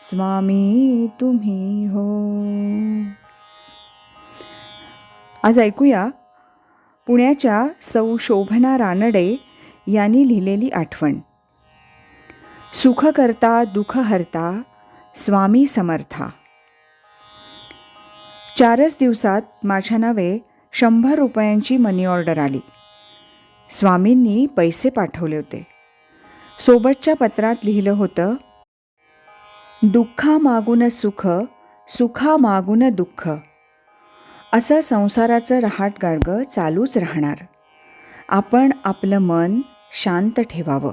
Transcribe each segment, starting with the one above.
स्वामी तुम्ही हो. आज ऐकूया पुण्याच्या सौ शोभना रानडे यांनी लिहिलेली आठवण. सुख करता दुःख हरता स्वामी समर्था. चारच दिवसात माझ्या नावे शंभर रुपयांची मनी ऑर्डर आली. स्वामींनी पैसे पाठवले होते. सोबतच्या पत्रात लिहिलं होतं दुःखा मागून सुख सुखा मागून दुःख. असं संसाराचं रहाटगाडगं चालूच राहणार. आपण आपलं मन शांत ठेवावं.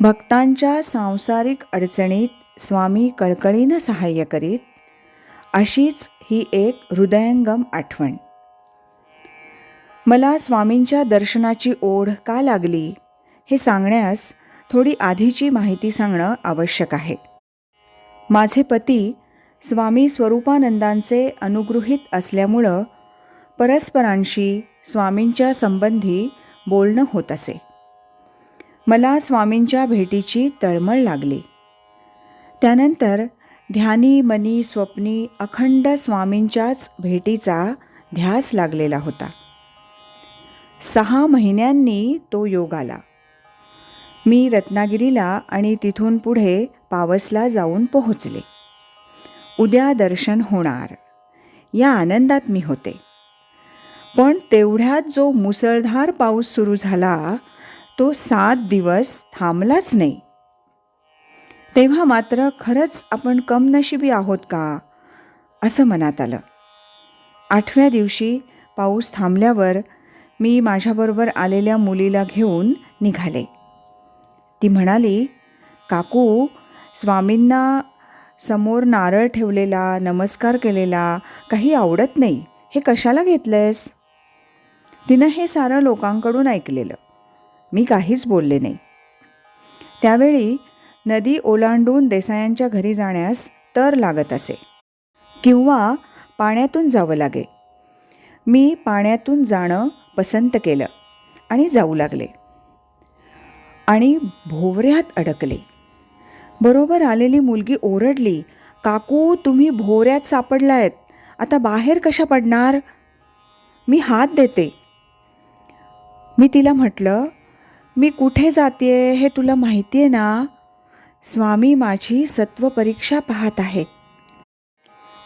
भक्तांच्या सांसारिक अडचणीत स्वामी कळकळीनं सहाय्य करीत अशीच ही एक हृदयंगम आठवण. मला स्वामींच्या दर्शनाची ओढ का लागली हे सांगण्यास थोडी आधीची माहिती सांगणं आवश्यक आहे. माझे पती स्वामी स्वरूपानंदांचे अनुगृहीत असल्यामुळं परस्परांशी स्वामींच्या संबंधी बोलणं होत असे. मला स्वामींच्या भेटीची तळमळ लागली. त्यानंतर ध्यानी मनी स्वप्नी अखंड स्वामींच्याच भेटीचा ध्यास लागलेला होता. सहा महिन्यांनी तो योग आला. मी रत्नागिरीला आणि तिथून पुढे पावसला जाऊन पोहोचले. उद्या दर्शन होणार. या आनंदात मी होते. पण तेवढ्यात जो मुसळधार पाऊस सुरू झाला तो सात दिवस थांबलाच नाही. तेव्हा मात्र खरंच आपण कमनशिबी आहोत का? असं मनात आलं. आठव्या दिवशी पाऊस थांबल्यावर मी माझ्याबरोबर आलेल्या मुलीला घेऊन निघाले. ती म्हणाली काकू स्वामींना समोर नारळ ठेवलेला नमस्कार केलेला काही आवडत नाही. हे कशाला घेतलंयस? तिनं हे सारं लोकांकडून ऐकलेलं. मी काहीच बोलले नाही. त्यावेळी नदी ओलांडून देसायांच्या घरी जाण्यास तर लागत असे. किंवा पाण्यातून जावं लागे. मी पाण्यातून जाणं पसंत केलं आणि जाऊ लागले. आणि भोवऱ्यात अडकले. बरोबर आलेली मुलगी ओरडली काकू तुम्ही भोवऱ्यात सापडलायत. आता बाहेर कशा पडणार? मी हात देते. मी तिला म्हटलं मी कुठे जाते हे तुला माहिती आहे ना? स्वामी माझी सत्वपरीक्षा पाहत आहेत.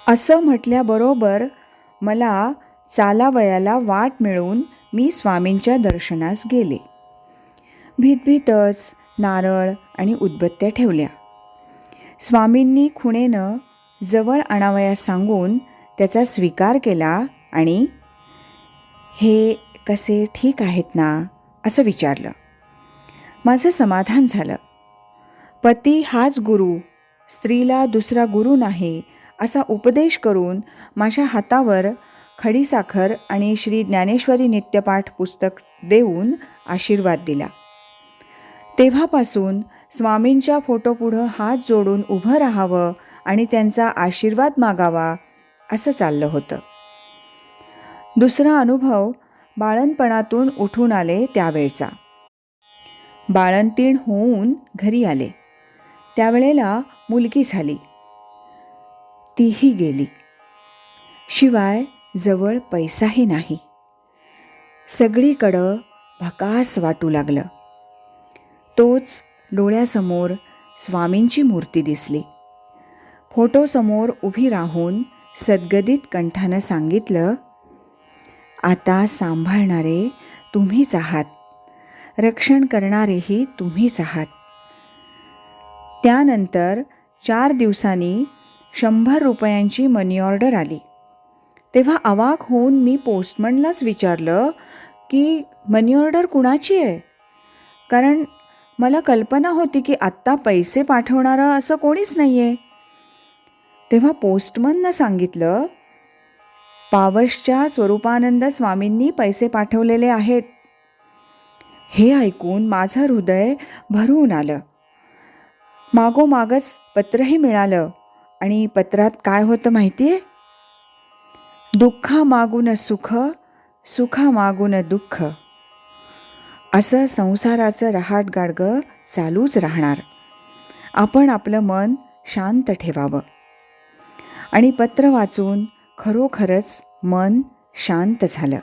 असं म्हटल्याबरोबर मला चालावयाला वाट मिळून मी स्वामींच्या दर्शनास गेले. भीतभीतच नारळ आणि उदबत्त्या ठेवल्या. स्वामींनी खुणेनं जवळ आणावयास सांगून त्याचा स्वीकार केला आणि हे कसे ठीक आहेत ना? असं विचारलं. माझं समाधान झालं. पती हाच गुरु स्त्रीला दुसरा गुरु नाही असा उपदेश करून माझ्या हातावर खडीसाखर आणि श्री ज्ञानेश्वरी नित्यपाठ पुस्तक देऊन आशीर्वाद दिला. तेव्हापासून स्वामींच्या फोटोपुढं हात जोडून उभं राहावं आणि त्यांचा आशीर्वाद मागावा असं चाललं होतं. दुसरा अनुभव बाळणपणातून उठून आले त्यावेळचा. बाळंतीण होऊन घरी आले. त्यावेळेला मुलगी झाली. तीही गेली. शिवाय जवळ पैसाही नाही. सगळीकडं भकास वाटू लागलं. तोच डोळ्यासमोर स्वामींची मूर्ती दिसली. फोटोसमोर उभी राहून सद्गदित कंठानं सांगितलं आता सांभाळणारे तुम्हीच आहात. रक्षण करणारेही तुम्हीच आहात. त्यानंतर चार दिवसांनी शंभर रुपयांची मनी ऑर्डर आली. तेव्हा अवाक होऊन मी पोस्टमनलाच विचारलं की मनी ऑर्डर कुणाची आहे? कारण मला कल्पना होती की आत्ता पैसे पाठवणारं असं कोणीच नाही आहे तेव्हा पोस्टमननं सांगितलं पावसच्या स्वरूपानंद स्वामींनी पैसे पाठवलेले आहेत. हे ऐकून माझं हृदय भरून आलं. मागोमागच पत्रही मिळालं. आणि पत्रात काय होतं माहिती आहे दुःखा मागून सुख सुखा मागून दुःख. असं संसाराचं रहाट गाडगं चालूच राहणार. आपण आपलं मन शांत ठेवावं. आणि पत्र वाचून खरोखरच मन शांत झालं.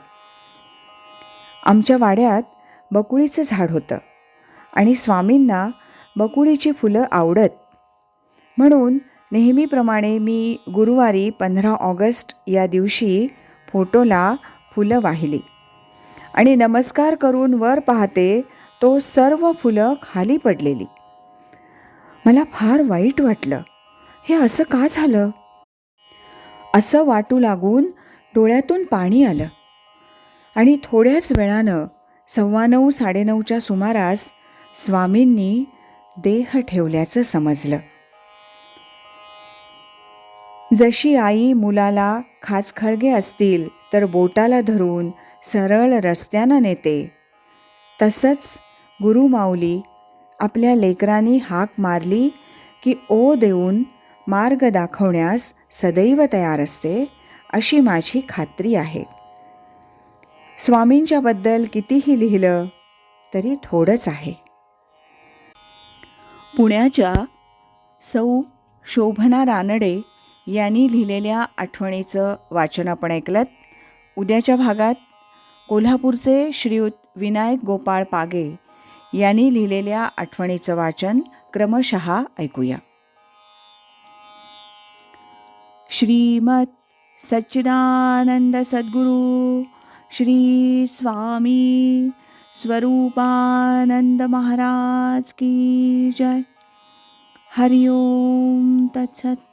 आमच्या वाड्यात बकुळीचं झाड होतं आणि स्वामींना बकुळीची फुलं आवडत. म्हणून नेहमीप्रमाणे मी गुरुवारी पंधरा ऑगस्ट या दिवशी फोटोला फुलं वाहिली. आणि नमस्कार करून वर पाहते तो सर्व फुलं खाली पडलेली. मला फार वाईट वाटलं. हे असं का झालं? असं वाटू लागून डोळ्यातून पाणी आलं. आणि थोड्याच वेळानं सव्वा नऊ साडेनऊच्या सुमारास स्वामींनी देह ठेवल्याचं समजलं. जशी आई मुलाला खाचखळगे असतील तर बोटाला धरून सरळ रस्त्यानं नेते. तसंच गुरुमाऊली आपल्या लेकरांनी हाक मारली की ओ देऊन मार्ग दाखवण्यास सदैव तयार असते अशी माझी खात्री आहे. स्वामींच्याबद्दल कितीही लिहिलं तरी थोडंच आहे. पुण्याच्या सौ शोभना रानडे यांनी लिहिलेल्या आठवणीचं वाचन आपण ऐकलं उद्याच्या भागात कोल्हापूरचे श्री विनायक गोपाळ पागे यांनी लिहिलेल्या आठवणीचं वाचन क्रमशः ऐकूया. श्रीमत सच्चिदानंद सद्गुरु श्री स्वामी स्वरूपानंद महाराज की जय. हरिओम तत्सत.